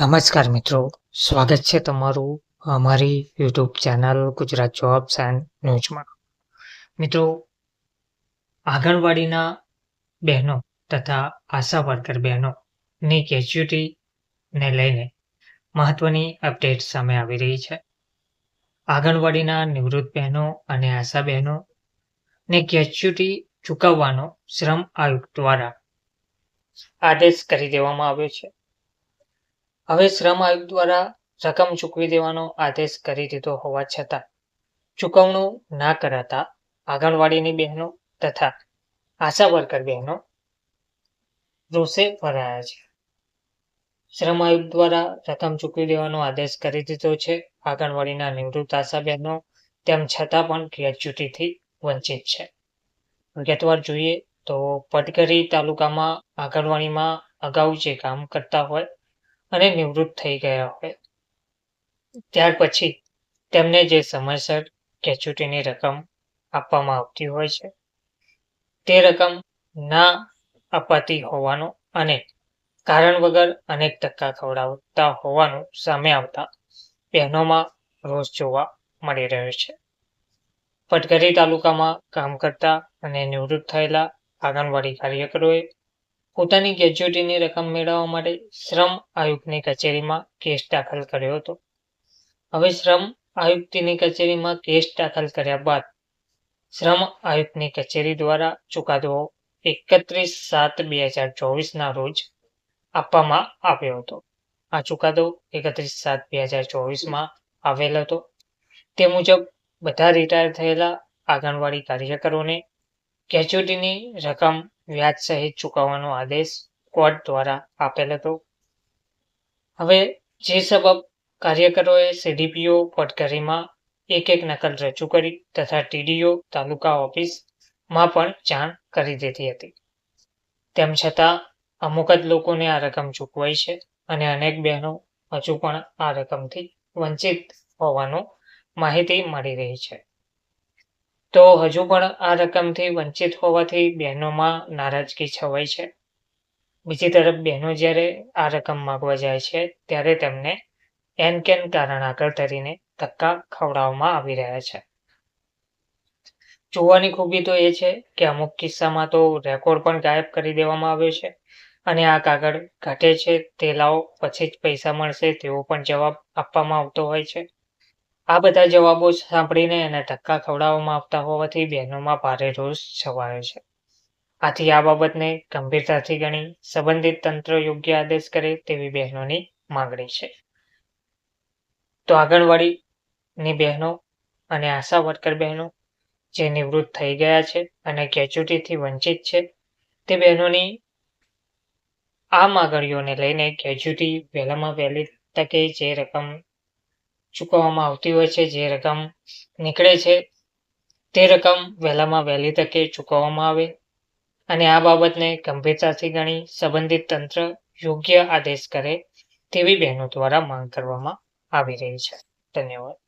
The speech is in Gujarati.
નમસ્કાર મિત્રો. સ્વાગત છે તમારું અમારી YouTube channel Gujarat jobs and ન્યૂઝમાં. મિત્રો, આંગણવાડીના બહેનો તથા આશા વર્કર બહેનોની ગ્રેજ્યુટીને લઈને મહત્વની અપડેટ સામે આવી રહી છે. આંગણવાડીના નિવૃત્ત બહેનો અને આશા બહેનો ને ગ્રેજ્યુટી ચૂકવવાનો શ્રમ આયોગ દ્વારા આદેશ કરી દેવામાં આવ્યો છે. હવે શ્રમ આયોગ દ્વારા રકમ ચૂકવી દેવાનો આદેશ કરી દીધો હોવા છતાં ચૂકવણું ના કરાતા આંગણવાડીની બહેનો તથા આશા વર્કર બહેનો રોષે ભરાયા છે. શ્રમ આયોગ દ્વારા રકમ ચૂકવી દેવાનો આદેશ કરી દીધો છે. આંગણવાડીના નિવૃત્ત આશા બહેનો તેમ છતાં પણ ગ્રેચ્યુટીથી વંચિત છે. વિગતવાર જોઈએ તો પટગરી તાલુકામાં આંગણવાડીમાં અગાઉ જે કામ કરતા હોય અને નિવૃત્ત થઈ ગયા હોય. ત્યાર પછી તેમને જે સમયસર ગ્રેજ્યુટીની રકમ આપવામાં આવતી હોય છે, તે રકમ ના અપાતી હોવાનો અને કારણ વગર અનેક ધક્કા ખવડાવતા હોવાનું સામે આવતા બહેનોમાં રોષ જોવા મળી રહ્યો છે. પટગરી તાલુકામાં કામ કરતા અને નિવૃત્ત થયેલા આંગણવાડી કાર્યકરોએ પોતાની ગેજ્યુટીની રકમ મેળવવા માટે શ્રમ આયુક્તની કચેરીમાં કેસ દાખલ કર્યો હતો. હવે શ્રમ આયુક્તની કચેરીમાં કેસ દાખલ કર્યા બાદ શ્રમ આયુક્તની કચેરી દ્વારા ચુકાદો એકત્રીસ સાત બે હજાર ચોવીસના રોજ આપવામાં આવ્યો હતો. આ ચુકાદો એકત્રીસ સાત બે હજાર ચોવીસમાં આવેલ હતો. તે મુજબ બધા રિટાયર થયેલા આંગણવાડી કાર્યકરોને ગ્રેજ્યુટીની રકમ વ્યાજ સહિત ચૂકવવાનો આદેશ કોર્ટ દ્વારા આપેલ હતો. હવે જે સબબ કાર્યકરોએ સીડીપીઓ પટઘરીમાં એક એક નકલ રજૂ કરી તથા ટીડીઓ, તાલુકા ઓફિસમાં પણ જાણ કરી દીધી હતી. તેમ છતાં, અમુક જ લોકોને આ રકમ ચૂકવાઈ છે અને અનેક બહેનો હજુ પણ આ રકમથી વંચિત હોવાનું માહિતી મળી રહી છે. તો હજુ પણ આ રકમથી વંચિત હોવાથી બહેનોમાં નારાજગી છવાઈ છે. બીજી તરફ બહેનો જ્યારે આ રકમ માગવા જાય છે, ત્યારે તેમને એનકેન કારણ આગળ ધરીને ધક્કા ખવડાવવામાં આવી રહ્યા છે. જોવાની ખૂબી તો એ છે કે અમુક કિસ્સામાં તો રેકોર્ડ પણ ગાયબ કરી દેવામાં આવ્યો છે અને આ કાગળ ઘટે છે, તે લાવો, પછી જ પૈસા મળશે તેવો પણ જવાબ આપવામાં આવતો હોય છે. આ બધા જવાબો સાંભળીને એને ધક્કા ખવડાવવામાં આવતા હોવાથી બહેનોમાં ભારે રોષ છવાયો છે. આથી આ બાબતને ગંભીરતાથી ગણી સંબંધિત તંત્ર યોગ્ય આદેશ કરે તેવી બહેનોની માંગણી છે. તો આંગણવાડીની બહેનો અને આશા વર્કર બહેનો જે નિવૃત્ત થઈ ગયા છે અને ગ્રેજ્યુટીથી વંચિત છે, તે બહેનોની આ માગણીઓને લઈને ગ્રેજ્યુટી વહેલામાં વહેલી તકે જે રકમ ચૂકવવામાં આવતી હોય છે. જે રકમ નીકળે છે, તે રકમ વહેલામાં વહેલી તકે ચૂકવવામાં આવે અને આ બાબતને ગંભીરતાથી ગણી સંબંધિત તંત્ર યોગ્ય આદેશ કરે તેવી બહેનો દ્વારા માંગ કરવામાં આવી રહી છે. ધન્યવાદ.